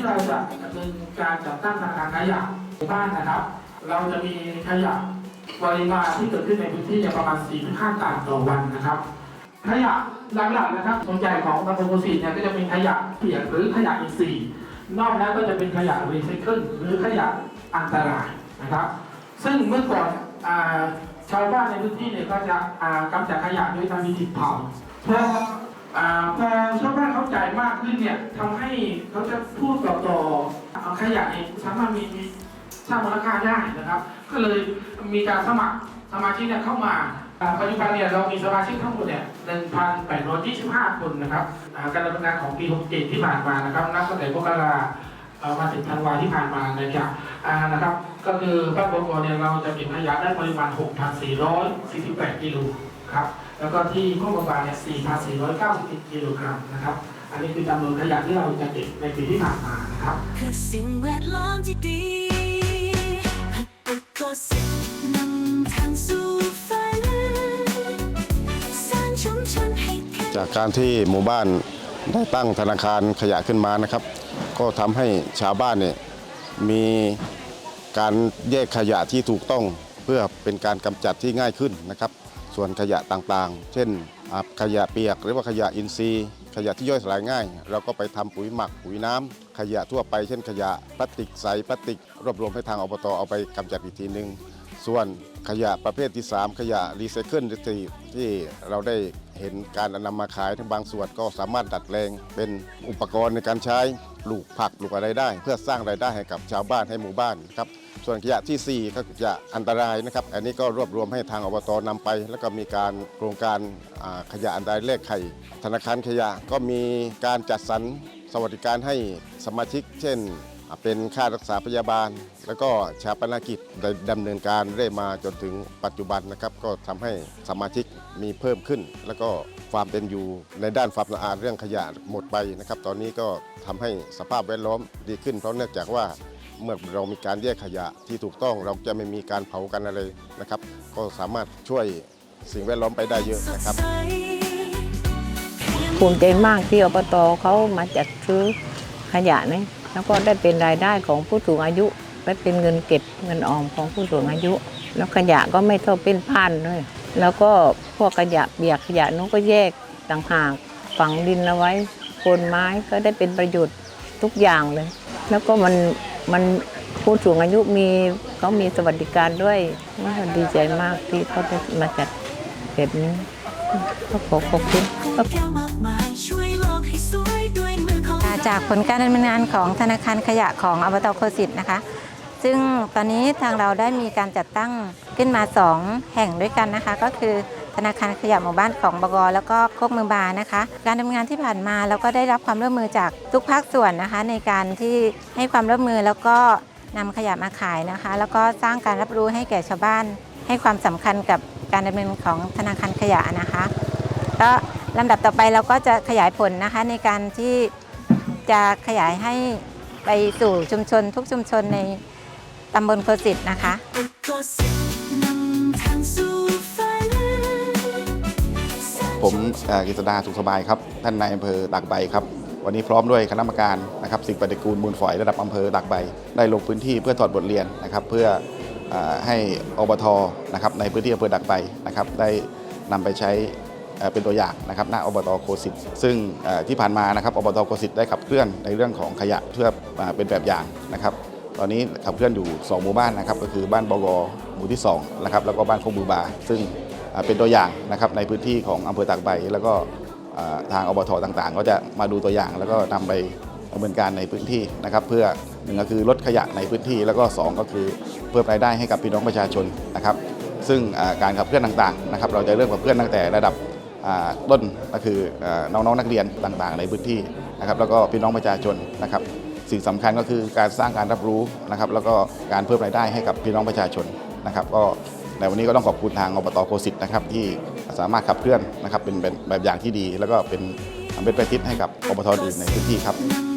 ที่เราจะดำเนินการจัดตั้งธนาคารขยะในบ้านนะครับ เราจะมีขยะปริมาณที่เกิดขึ้นในพื้นที่เนี่ยประมาณ 4-5 ตันต่อวันนะครับ ขยะหลักๆนะครับส่วนใหญ่ของตำบลโพสีเนี่ยก็จะเป็นขยะเปียกหรือขยะอินทรีย์นอกนั้นก็จะเป็นขยะรีไซเคิลหรือขยะอันตรายนะครับ ซึ่งเมื่อก่อนอชาวบ้านในพื้นที่เนี่ยก็จะกำจัดขยะด้วยทางวิธีเผาพอพอชาวบ้านเข้าใจ ขึ้นเนี่ยทำให้เขาจะพูดต่อต่อเอาขยะเนี่ยสามารถมีมีสร้างมูลค่าได้นะครับ ก็เลยมีการสมัครสมาชิกเนี่ยเข้ามาปัจจุบันเนี่ยเรามีสมาชิกทั้งหมดเนี่ย1,825 คนนะครับการดำเนินงานของปี 67 ที่ผ่านมานะครับนับตั้งแต่มกราเอ่อมาถึงธันวาที่ผ่านมานะครับนะครับ ก็คือบ้านบกเนี่ยเราจะเก็บขยะได้ปริมาณ 6,448 กิโลครับ แล้วก็ที่ข้องบาลเนี่ย 4,491 กิโลกรัมนะครับ อันนี้คือจำนวนขยะที่เราจะเก็บในปีที่ผ่านมานะครับ คือสิ่งแวดล้อมที่ดีหัดปกก็สินำทางสู่ฝันสร้างชุมชนให้แข็งจากการที่หมู่บ้านได้ตั้งธนาคารขยะขึ้นมานะครับ ก็ทำให้ชาวบ้านเนี่ยมีการแยกขยะที่ถูกต้องเพื่อเป็นการกำจัดที่ง่ายขึ้นนะครับ ส่วนขยะต่างๆ เช่นอ่าขยะเปียกหรือว่าขยะอินทรีย์ ขยะที่ย่อยสลายง่าย เราก็ไปทำปุ๋ยหมักปุ๋ยน้ำขยะทั่วไปเช่นขยะพลาสติกใสพลาสติก รวบรวมให้ทางอบตเอาไปกำจัดอีกทีหนึ่งส่วนขยะประเภทที่ 3 ขยะรีไซเคิลที่เราได้ เห็นการนำมาขายทั้งบางส่วนก็สามารถดัดแปลงเป็นอุปกรณ์ในการใช้ปลูกผักปลูกอะไรได้ เพื่อสร้างรายได้ให้กับชาวบ้านให้หมู่บ้านครับส่วนขยะทีสี่4 ก็ขยะอันตรายนะครับ อันนี้ก็รวบรวมให้ทางอบตนำไป แล้วก็มีการโครงการขยะอันตรายแลกไข่ ธนาคารขยะก็มีการจัดสรรสวัสดิการให้สมาชิก เช่น เป็นค่ารักษาพยาบาล แล้วก็ชาปนกิจได้ดำเนินการเรื่อยมาจนถึงปัจจุบันนะครับ ก็ทำให้สมาชิกมีเพิ่มขึ้น แล้วก็ความเป็นอยู่ในด้านความสะอาดเรื่องขยะหมดไปนะครับ ตอนนี้ก็ทำให้สภาพแวดล้อมดีขึ้น เพราะเนื่องจากว่าเมื่อเรามีการแยกขยะที่ถูกต้องเราจะไม่มีการเผากันอะไรนะครับ ก็สามารถช่วยสิ่งแวดล้อมไปได้เยอะนะครับ ภูมิใจมากที่อบตเขามาจัดซื้อขยะนี่ แล้วก็ได้เป็นรายได้ของผู้สูงอายุและเป็นเงินเก็บเงินออมของผู้สูงอายุ แล้วขยะก็ไม่เท่าเป็นพันด้วย แล้วก็พวกขยะเบียกขยะนู้นก็แยกต่างหากฝังดินเอาไว้โคนไม้ก็ได้เป็นประโยชน์ทุกอย่างเลย แล้วก็มันมันผู้สูงอายุมีเขามีสวัสดิการด้วยก็ดีใจมากที่เขาได้มาจัดแบบนี้ก็ขอขอบคุณ จากผลการดำเนินงานของธนาคารขยะของอบตโคสิตนะคะ ซึ่งตอนนี้ทางเราได้มีการจัดตั้งขึ้นมา 2 แห่งด้วยกันนะคะ ก็คือธนาคารขยะหมู่บ้านของบกแล้วก็โคกเมืองบานะคะ การดำเนินงานที่ผ่านมาเราก็ได้รับความร่วมมือจากทุกภาคส่วนนะคะ ในการที่ให้ความร่วมมือแล้วก็นำขยะมาขายนะคะ แล้วก็สร้างการรับรู้ให้แก่ชาวบ้าน ให้ความสำคัญกับการดำเนินของธนาคารขยะนะคะก็ลำดับต่อไปเราก็จะขยายผลนะคะในการที่ จะขยายให้ไปสู่ชุมชนทุกชุมชนในตำบลโคสิตนะคะผมกฤษดาสุขสบายครับ ท่านนายอำเภอตากใบครับ วันนี้พร้อมด้วยคณะกรรมการนะครับสิ่งปฏิกูลมูลฝอยระดับอำเภอตากใบ ได้ลงพื้นที่เพื่อถอดบทเรียนนะครับ เพื่ออให้อบทนะครับในพื้นที่อำเภอตากใบนะครับ ได้นำไปใช้ เป็นตัวอย่างนะครับณอบตโคสิตซึ่งที่ผ่านมานะครับอบตโคสิตได้ขับเคลื่อนในเรื่องของขยะเพื่อมาเป็นแบบอย่างนะครับตอนนี้ขับเคลื่อนอยู่ 2 หมู่บ้านนะครับก็คือบ้านบกหมู่ที่2นะครับแล้วก็บ้านโคกบูบา ซึ่งเป็นตัวอย่างนะครับในพื้นที่ของอำเภอตากใบ แล้วก็ทางอบทต่างๆ ก็จะมาดูตัวอย่างแล้วก็นำไปดำเนินการในพื้นที่นะครับเพื่อหนึ่งก็คือลดขยะในพื้นที่ แล้วก็สองก็คือเพิ่มรายได้ให้กับพี่น้องประชาชนนะครับซึ่งการขับเคลื่อนต่างๆนะครับเราจะเริ่มขับเคลื่อนตั้งแต่ระดับ ต้นก็คือน้องๆนักเรียนต่างๆ ในพื้นที่นะครับแล้วก็พี่น้องประชาชนนะครับสิ่งสำคัญก็คือการสร้างการรับรู้นะครับแล้วก็การเพิ่มรายได้ให้กับพี่น้องประชาชนนะครับก็ในวันนี้ก็ต้องขอบคุณทางอบตโคสิตนะครับที่สามารถขับเคลื่อนนะครับเป็นแบบอย่างที่ดี แล้วก็เป็นเป็นประทิศให้กับอบตอื่นในพื้นที่ครับ